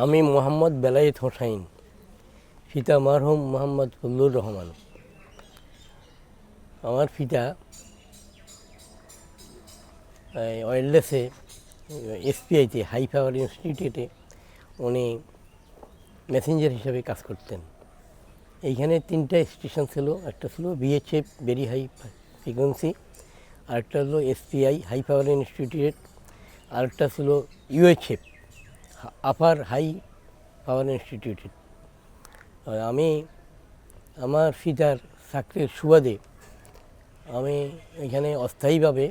আমি মোহাম্মদ বেলায়েত হোসাইন, পিতা মারহুম মোহাম্মদ ফজলুর রহমান। আমার পিতা ওয়েলডেসে, এসপিআইতে হাই পাওয়ার ইনস্টিটিউটে উনি মেসেঞ্জার হিসেবে কাজ করতেন। এইখানে তিনটা স্টেশন ছিল, একটা ছিল বিএচএফ ভেরি হাই ফ্রিকোয়েন্সি, আরেকটা হলো এসপিআই হাই পাওয়ার ইনস্টিটিউট আরেকটা ছিল ইউএচএফ আপার হাই পাওয়ার ইনস্টিটিউট আমি আমার পিতার চাকরির সুবাদে আমি এখানে অস্থায়ীভাবে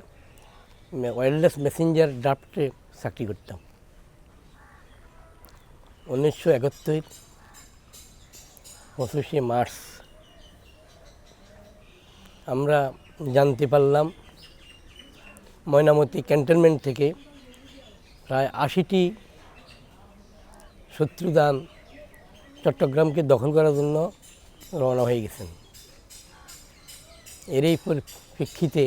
ওয়ারলেস মেসেঞ্জার ড্রাফটে চাকরি করতাম। উনিশশো একাত্তর পঁচিশে মার্চ আমরা জানতে পারলাম ময়নামতি ক্যান্টনমেন্ট থেকে প্রায় আশিটি শত্রুদান চট্টগ্রামকে দখল করার জন্য রওনা হয়ে গেছেন। এরই পরিপ্রেক্ষিতে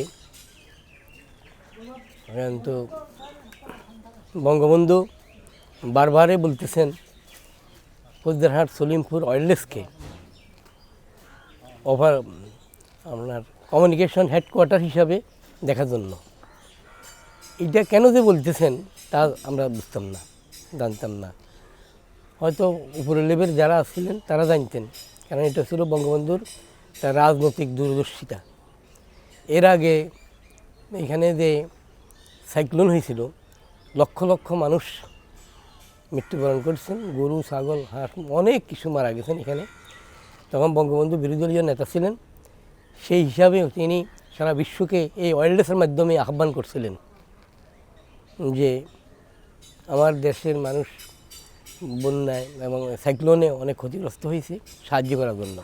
কিন্তু বঙ্গবন্ধু বারবারে বলতেছেন ফৌজদারহাট সলিমপুর অয়েললেসকে ওভার আপনার কমিউনিকেশন হেডকোয়ার্টার হিসাবে দেখার জন্য। এটা কেন যে বলতেছেন তা আমরা বুঝতাম না, জানতাম না। হয়তো উপরের লেভেল যারা ছিলেন, তারা জানতেন। কারণ এটা ছিল বঙ্গবন্ধুর রাজনৈতিক দূরদর্শিতা। এর আগে এখানে যে সাইক্লোন হয়েছিল, লক্ষ লক্ষ মানুষ মৃত্যুবরণ করছেন, গরু, ছাগল, হাঁস, অনেক কিছু মারা গেছেন এখানে। তখন বঙ্গবন্ধু বিরোধী দলীয় নেতা ছিলেন। সেই হিসাবে তিনি সারা বিশ্বকে এই ওয়াইল্ডলেসের মাধ্যমে আহ্বান করছিলেন যে, আমার দেশের মানুষ বন্যায় এবং সাইক্লোনে অনেক ক্ষতিগ্রস্ত হয়েছে সাহায্য করার জন্য।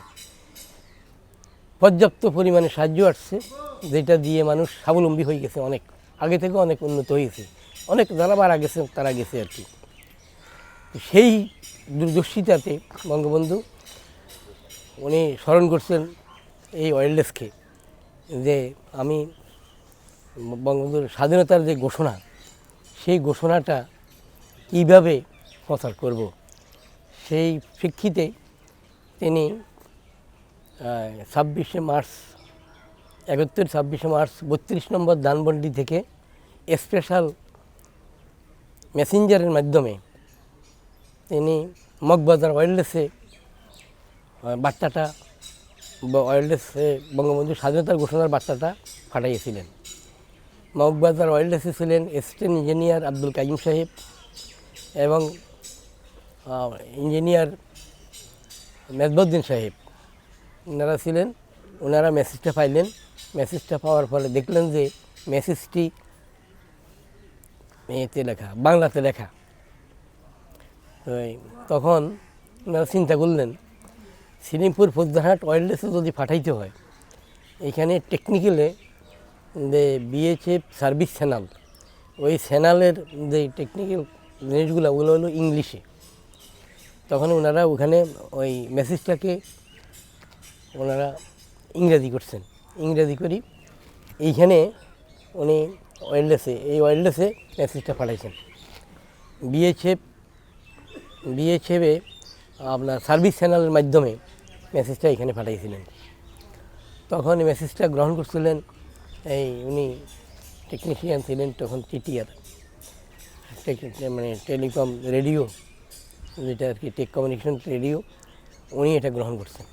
পর্যাপ্ত পরিমাণে সাহায্য আসছে, যেটা দিয়ে মানুষ স্বাবলম্বী হয়ে গেছে অনেক, আগে থেকে অনেক উন্নত হয়েছে। অনেক যারা মারা গেছে, তারা গেছে আর কি। সেই দূরদর্শিতাতে বঙ্গবন্ধু, উনি স্মরণ করছেন এই ওয়াইল্ডলেসকে যে আমি বঙ্গবন্ধুর স্বাধীনতার যে ঘোষণা, সেই ঘোষণাটা কীভাবে প্রচার করব। সেই প্রেক্ষিতে তিনি ছাব্বিশে মার্চ, একত্রিশ ছাব্বিশে মার্চ, বত্রিশ নম্বর দানবন্ডি থেকে স্পেশাল মেসেঞ্জারের মাধ্যমে তিনি মগবাজার ওয়াইল্ডলেসে বার্তাটা ওয়াইল্ডলেসে বঙ্গবন্ধু স্বাধীনতার ঘোষণার বার্তাটা ফাটাইয়েছিলেন মগবাজার ওয়াইল্ডলেসে ছিলেন অ্যাসিস্ট্যান্ট ইঞ্জিনিয়ার আব্দুল কাইম সাহেব এবং ইঞ্জিনিয়ার মেজবুদ্দিন সাহেব। ওনারা ছিলেন ওনারা মেসেজটা পাইলেন। মেসেজটা পাওয়ার ফলে দেখলেন যে মেসেজটি এতে লেখা, বাংলাতে লেখা। তো তখন ওনারা চিন্তা করলেন সিলিমপুর ফৌজদারহাট ওয়াইল্ডলেসে যদি পাঠাইতে হয়, এখানে টেকনিক্যালে যে বিএচএফ সার্ভিস চ্যানেল ওই চ্যানেলের যে টেকনিক্যাল জিনিসগুলো ওগুলো হলো ইংলিশে তখন ওনারা ওখানে ওই মেসেজটাকে ওনারা ইংরেজি করছেন। ইংরেজি করি এইখানে উনি ওয়াইল্ডলেসে এই ওয়াইল্ডলেসে মেসেজটা পাঠাইছেন। বিএচএফ বিএচএফে আপনার সার্ভিস চ্যানেলের মাধ্যমে মেসেজটা এখানে পাঠাইছিলেন। তখন মেসেজটা গ্রহণ করছিলেন এই উনি টেকনিশিয়ান ছিলেন তখন টিটিআর মানে টেলিকম রেডিও যেটা আর কি টেক কমিউনিকেশন রেডিও উনি এটা গ্রহণ করছেন।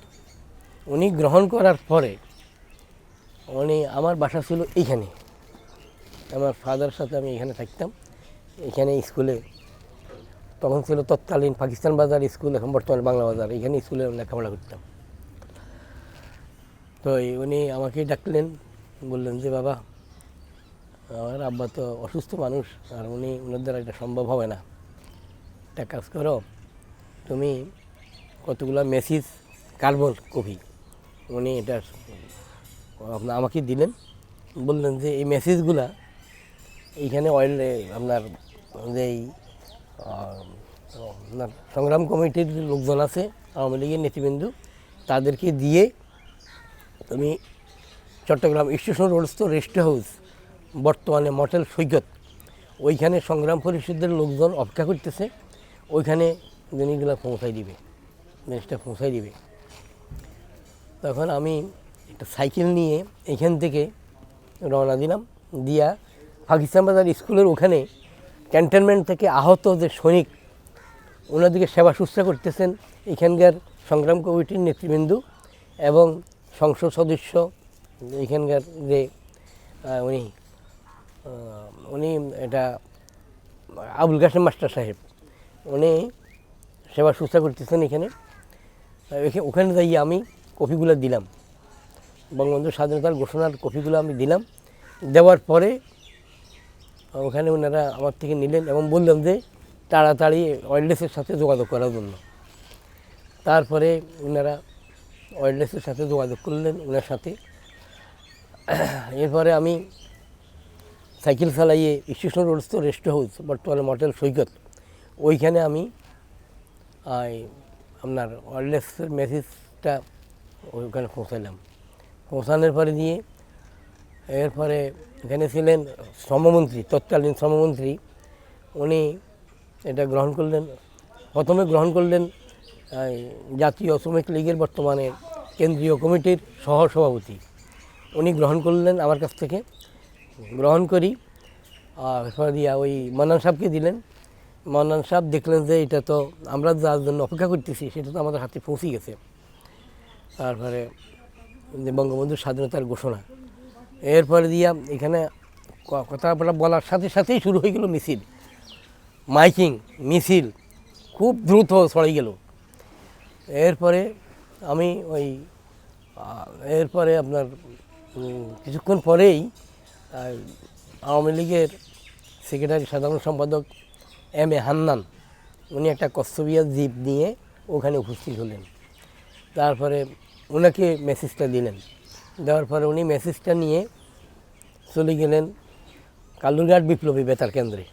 উনি গ্রহণ করার পরে উনি, আমার বাসা ছিল এইখানে। আমার ফাদার সাথে আমি এখানে থাকতাম। এখানে স্কুলে, তখন ছিল তৎকালীন পাকিস্তান বাজার স্কুল, এখন বর্তমানে বাংলা বাজার। এখানে স্কুলে লেখাপড়া করতাম। তো উনি আমাকে ডাকলেন, বললেন যে, বাবা, আমার আব্বা তো অসুস্থ মানুষ, আর উনি ওনার দ্বারা এটা সম্ভব হবে না। একটা কাজ করো, তুমি কতগুলো মেসেজ কার্বন কপি? উনি এটা আপনার আমাকে দিলেন, বললেন যে এই মেসেজগুলা এইখানে অয়েল আপনার যে আপনার সংগ্রাম কমিটির লোকজন আছে, আওয়ামী লীগের নেতৃবৃন্দ, তাদেরকে দিয়ে তুমি চট্টগ্রাম স্টেশন রোডস্থ রেস্ট হাউস বর্তমানে মটেল সৈকত, ওইখানে সংগ্রাম পরিষদের লোকজন অপেক্ষা করতেছে। ওইখানে জিনিসগুলো পৌঁছাই দিবে, জিনিসটা পৌঁছাই দিবে। তখন আমি একটা সাইকেল নিয়ে এখান থেকে রওনা দিলাম, দিয়া পাকিস্তান বাজার স্কুলের ওখানে ক্যান্টনমেন্ট থেকে আহত যে সৈনিক ওনাদেরকে সেবা শুশ্রূষা করতেছেন এখানকার সংগ্রাম কমিটির নেতৃবৃন্দ এবং সংসদ সদস্য, এখানকার যে উনি উনি এটা আবুল কাসেম মাস্টার সাহেব। উনি সেবা শুশ্রূষা করতেছেন এখানে। ওখানে যাই আমি কপিগুলো দিলাম। বঙ্গবন্ধু স্বাধীনতার ঘোষণার কপিগুলো আমি দিলাম। দেওয়ার পরে ওখানে ওনারা আমার থেকে নিলেন এবং বললাম যে তাড়াতাড়ি ওয়াইল্ডলেসের সাথে যোগাযোগ করার জন্য। তারপরে ওনারা ওয়াইল্ডলেসের সাথে যোগাযোগ করলেন ওনার সাথে। এরপরে আমি সাইকেল চালাইয়ে স্টেশন রোডস্থ রেস্ট হাউস বর্তমানে মডেল সৈকত ওইখানে আমি আপনার ওয়ারলেসের মেসেজটা ওইখানে পৌঁছালাম পৌঁছানোর পরে দিয়ে এরপরে এখানে ছিলেন শ্রমমন্ত্রী, তৎকালীন শ্রমমন্ত্রী। উনি এটা গ্রহণ করলেন, প্রথমে গ্রহণ করলেন জাতীয় শ্রমিক লীগের বর্তমানে কেন্দ্রীয় কমিটির সহ সভাপতি উনি গ্রহণ করলেন আমার কাছ থেকে। গ্রহণ করি দিয়া ওই মান্নান সাহেবকে দিলেন। মান্নান সাহেব দেখলেন যে এটা তো আমরা যার জন্য অপেক্ষা করতেছি, সেটা তো আমাদের হাতে পৌঁছে গেছে। তারপরে যে বঙ্গবন্ধুর স্বাধীনতার ঘোষণা। এরপরে দিয়া এখানে ক- কথাটা বলার সাথে সাথেই শুরু হয়ে গেল মিছিল। মাইকিং, মিছিল, খুব দ্রুত ছড়াই গেল। এরপরে আমি ওই এরপরে আপনার কিছুক্ষণ পরেই আওয়ামী লীগের সেক্রেটারি সাধারণ সম্পাদক এম এ হান্নান। উনি একটা কস্তবিয়া জিপ নিয়ে ওখানে উপস্থিত হলেন। তারপরে ওনাকে মেসেজটা দিলেন। দেওয়ার পরে উনি মেসেজটা নিয়ে চলে গেলেন কালুরঘাট বিপ্লবী বেতার কেন্দ্রে।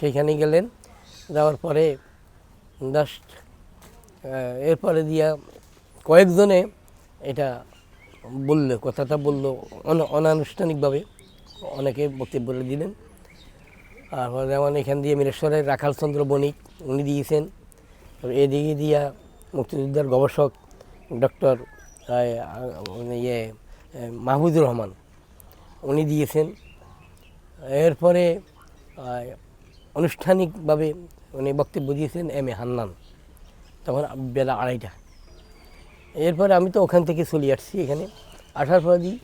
সেইখানে গেলেন, যাওয়ার পরে জাস্ট এরপরে দিয়া কয়েকজনে এটা বলল, কথাটা বলল অন- অনানুষ্ঠানিকভাবে। অনেকে বক্তব্য দিলেন। তারপর যেমন এখান দিয়ে মিরেশ্বরের রাখালচন্দ্র বণিক, উনি দিয়েছেন। এদিকে দিয়া মুক্তিযোদ্ধার গবেষক ডক্টর ইয়ে মাহবুদুর রহমান, উনি দিয়েছেন। এরপরে আনুষ্ঠানিকভাবে উনি বক্তব্য দিয়েছেন এম এ হান্নান, তখন বেলা আড়াইটা। এরপরে আমি তো ওখান থেকে চলে আসছি এখানে। আসার পরে দিই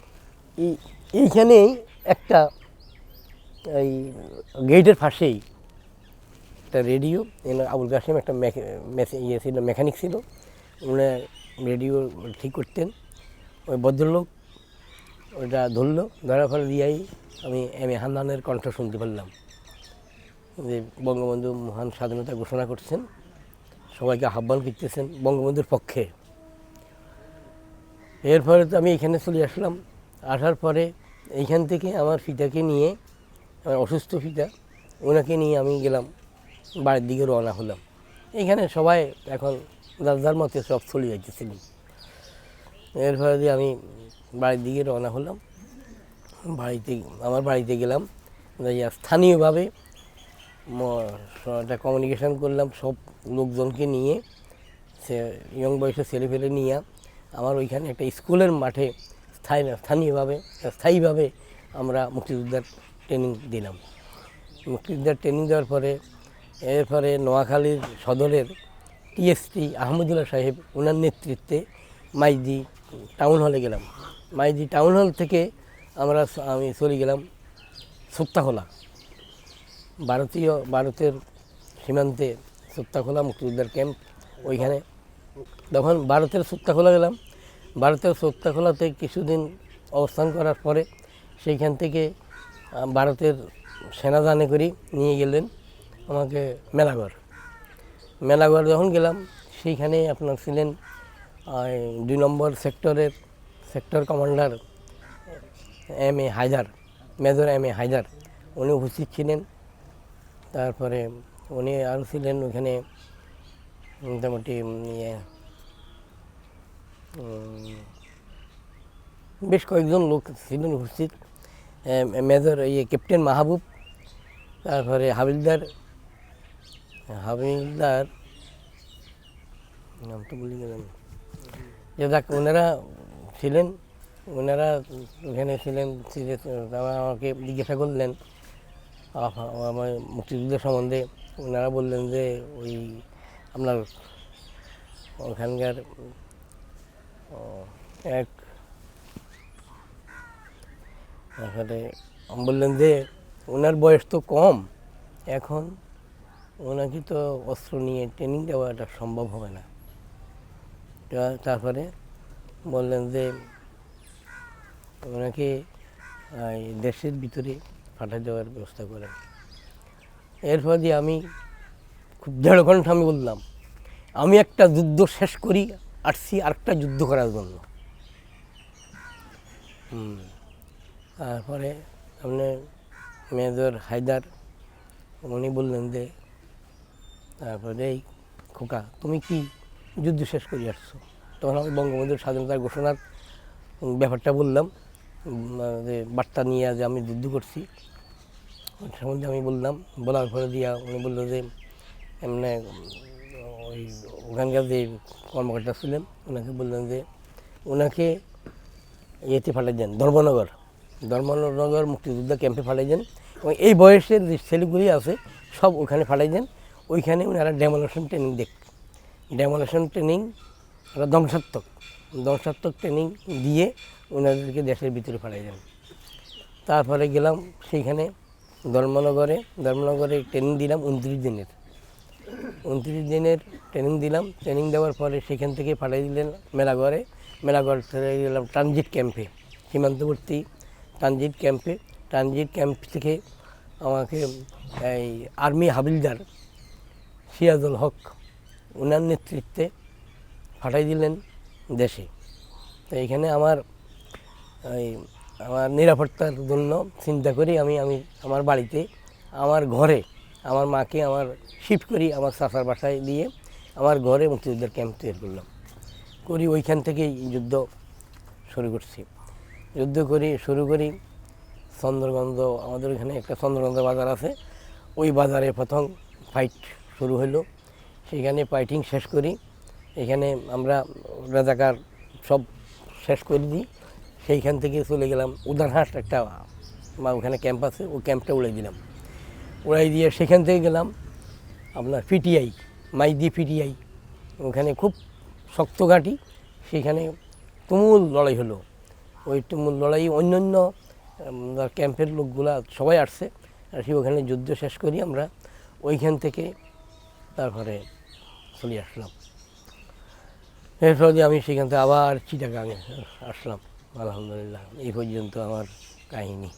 এইখানেই একটা এই গেটের পাশেই একটা রেডিও আবুল কাসিম একটা ইয়ে ছিল, মেকানিক ছিল। উনি রেডিও ঠিক করতেন। ওই ভদ্রলোক ওটা ধরলো, ধরার ফলে দিয়াই আমি এম এ হান্নানের কণ্ঠ শুনতে পারলাম। যে বঙ্গবন্ধু মহান স্বাধীনতা ঘোষণা করছেন, সবাইকে আহ্বান করতেছেন বঙ্গবন্ধুর পক্ষে। এরপরে তো আমি এখানে চলে আসলাম। আসার পরে এইখান থেকে আমার ফিতাকে নিয়ে আমার অসুস্থ ফিতা ওনাকে নিয়ে আমি গেলাম, বাড়ির দিকে রওনা হলাম। এখানে সবাই এখন যার মতে সব চলে যাইতেছিলেন ফলে দিয়ে আমি বাড়ির দিকে রওনা হলাম। বাড়িতে, আমার বাড়িতে গেলাম স্থানীয়ভাবে একটা কমিউনিকেশন করলাম সব লোকজনকে নিয়ে। সে ইয়ং বয়সের ছেলে ফেলে নিয়ে আমার ওইখানে একটা স্কুলের মাঠে স্থায়ী, স্থানীয়ভাবে, স্থায়ীভাবে আমরা মুক্তিযোদ্ধার ট্রেনিং দিলাম। মুক্তিযোদ্ধার ট্রেনিং দেওয়ার পরে, এরপরে নোয়াখালীর সদরের টিএসটি আহমদুল্লাহ সাহেব ওনার নেতৃত্বে মাইদি টাউন হলে গেলাম। মাইদি টাউন হল থেকে আমরা আমি চলে গেলাম সুক্তাখোলা ভারতীয়, ভারতের সীমান্তে সুত্তাখোলা মুক্তিযোদ্ধার ক্যাম্প ওইখানে। তখন ভারতের সুত্তাখোলা গেলাম। ভারতের সুত্তাখোলাতে কিছুদিন অবস্থান করার পরে সেইখান থেকে ভারতের সেনাদানে করি নিয়ে গেলেন আমাকে মেলাগড় মেলাগড় যখন গেলাম, সেইখানে আপনার ছিলেন দুই নম্বর সেক্টরের, sector commander M A Haider, major M A Haider. উনি উপস্থিত ছিলেন। তারপরে উনি আরও ছিলেন ওখানে মোটামুটি ইয়ে বেশ কয়েকজন লোক ছিলেন উপস্থিত। মেজর ইয়ে ক্যাপ্টেন মাহবুব, তারপরে হাবিলদার হাবিলদার নাম তো ভুলে গেলাম। যে দেখ ওনারা ছিলেন, ওনারা ওখানে ছিলেন ছিলে তারা আমাকে জিজ্ঞাসা করলেন আমার মুক্তিযুদ্ধের সম্বন্ধে। ওনারা বললেন যে ওই আপনার ওখানকার এক তারপরে বললেন যে ওনার বয়স তো কম। এখন ওনাকে তো অস্ত্র নিয়ে ট্রেনিং দেওয়াটা সম্ভব হবে না। তারপরে বললেন যে ওনাকে দেশের ভিতরে পাঠা দেওয়ার ব্যবস্থা করেন। এরপর দিয়ে আমি খুব দেড় ঘণ্টা আমি বললাম, আমি একটা যুদ্ধ শেষ করি, আসছি আরেকটা যুদ্ধ করার জন্য। হুম। তারপরে আপনি মেজর হায়দার, উনি বললেন যে, তারপরে এই খোকা, তুমি কি যুদ্ধ শেষ করে আসছো? তখন আমি বঙ্গবন্ধুর স্বাধীনতার ঘোষণার ব্যাপারটা বললাম, যে বার্তা নিয়ে যে আমি যুদ্ধ করছি। সম্বন্ধে আমি বললাম, বলার পরে দিয়া উনি বলল যে, এমনি ওই ওখানকার যে কর্মকর্তা ছিলেন ওনাকে বললেন যে ওনাকে ইয়েতে পাঠাই দেন, ধর্মনগর। ধর্মনগর মুক্তিযোদ্ধা ক্যাম্পে পাঠাই দেন এবং এই বয়সের যে ছেলেগুলি আছে, সব ওখানে পাঠাই দেন। ওইখানে ওনারা ডেমোলেশন ট্রেনিং দেখ ডেমোলেশন ট্রেনিং ওরা ধ্বংসাত্মক। ধ্বংসাত্মক ট্রেনিং দিয়ে ওনাদেরকে দেশের ভিতরে পাঠাই দেন। তারপরে গেলাম সেইখানে ধর্মনগরে। ধর্মনগরে ট্রেনিং দিলাম উনত্রিশ দিনের। উনত্রিশ দিনের ট্রেনিং দিলাম। ট্রেনিং দেওয়ার পরে সেখান থেকে পাঠিয়ে দিলেন মেলাগড়ে। মেলাগড় থেকে গেলাম ট্রানজিট ক্যাম্পে সীমান্তবর্তী ট্রানজিট ক্যাম্পে, ট্রানজিট ক্যাম্প থেকে আমাকে এই আর্মি হাবিলদার সিরাজুল হক ওনার নেতৃত্বে পাঠাই দিলেন দেশে। তো এখানে আমার এই আমার নিরাপত্তার জন্য চিন্তা করি আমি আমি আমার বাড়িতে, আমার ঘরে, আমার মাকে আমার শিফট করি আমার চাচার বাসায় দিয়ে আমার ঘরে মুক্তিযুদ্ধের ক্যাম্প তৈরি করলাম। করি ওইখান থেকেই যুদ্ধ শুরু করছি। যুদ্ধ করি, শুরু করি। চন্দ্রগঞ্জ আমাদের এখানে একটা চন্দ্রগঞ্জ বাজার আছে। ওই বাজারে প্রথম ফাইট শুরু হলো সেখানে ফাইটিং শেষ করি। এখানে আমরা রাজাকার সব শেষ করে দিই। সেইখান থেকে চলে গেলাম উদারহাট একটা বা ওখানে ক্যাম্প আছে। ওই ক্যাম্পটা উড়াই দিলাম। উড়াই দিয়ে সেখান থেকে গেলাম আপনার পিটিআই মাইদি পিটিআই ওখানে খুব শক্ত ঘাঁটি। সেখানে তুমুল লড়াই হলো। ওই লড়াই অন্য অন্য ক্যাম্পের লোকগুলা সবাই আসছে, আর ওখানে যুদ্ধ শেষ করি আমরা, ওইখান থেকে তারপরে চলে আসলাম। এরপর আমি সেখান থেকে আবার চিটাগাঙে আসলাম। আলহামদুলিল্লাহ, এই পর্যন্ত আমার কাহিনী।